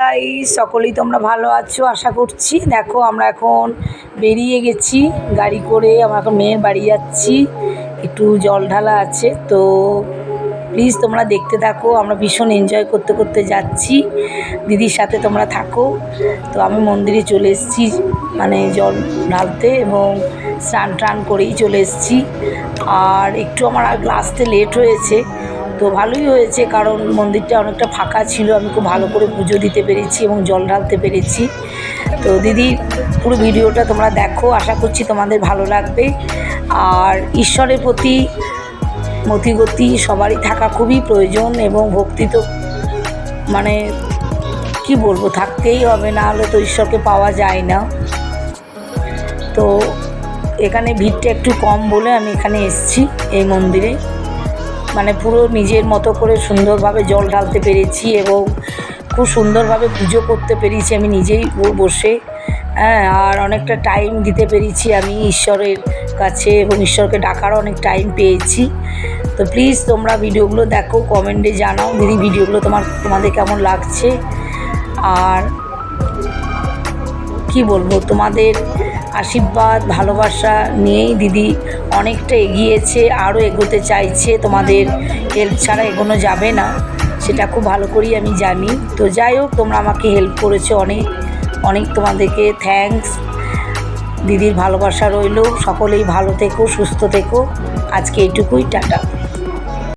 তাই সকলেই তোমরা ভালো আছো, আশা করছি। দেখো, আমরা এখন বেরিয়ে গেছি গাড়ি করে। আমরা এখন মেয়ের বাড়ি যাচ্ছি। একটু জল ঢালা আছে, তো প্লিজ তোমরা দেখতে থাকো। আমরা ভীষণ এনজয় করতে করতে যাচ্ছি। দিদির সাথে তোমরা থাকো। তো আমি মন্দিরে চলে এসেছি মানে জল ঢালতে এবং স্নান টান করেই চলে এসেছি। আর একটু আমার আসতে লেট হয়েছে। তো ভালোই হয়েছে, কারণ মন্দিরটা অনেকটা ফাঁকা ছিল। আমি খুব ভালো করে পুজো দিতে পেরেছি এবং জল ঢালতে পেরেছি। তো দিদি, পুরো ভিডিওটা তোমরা দেখো, আশা করছি তোমাদের ভালো লাগবে। আর ঈশ্বরের প্রতি মতিগতি সবারই থাকা খুবই প্রয়োজন এবং ভক্তি তো মানে কি বলব, থাকতেই হবে, না হলে তো ঈশ্বরকে পাওয়া যায় না। তো এখানে ভিড়টা একটু কম বলে আমি এখানে এসেছি এই মন্দিরে। মানে পুরো নিজের মতো করে সুন্দরভাবে জল ঢালতে পেরেছি এবং খুব সুন্দরভাবে পুজো করতে পেরেছি আমি নিজেই বসে। হ্যাঁ আর অনেকটা টাইম দিতে পেরেছি আমি ঈশ্বরের কাছে এবং ঈশ্বরকে ডাকারও অনেক টাইম পেয়েছি। তো প্লিজ তোমরা ভিডিওগুলো দেখো কমেন্টে জানাও। দিদি, ভিডিওগুলো তোমার, তোমাদের কেমন লাগছে? আর কি বলব, তোমাদের আশীর্বাদ, ভালোবাসা নিয়েই দিদি অনেকটা এগিয়েছে, আরও এগোতে চাইছে। তোমাদের হেল্প ছাড়া এগোনো যাবে না, সেটা খুব ভালো করেই আমি জানি। তো যাই হোক, তোমরা আমাকে হেল্প করেছ অনেক অনেক তোমাদেরকে থ্যাঙ্কস দিদির ভালোবাসা রইল, সকলেই ভালো থেকো, সুস্থ থেকো। আজকে এইটুকুই, টাটা।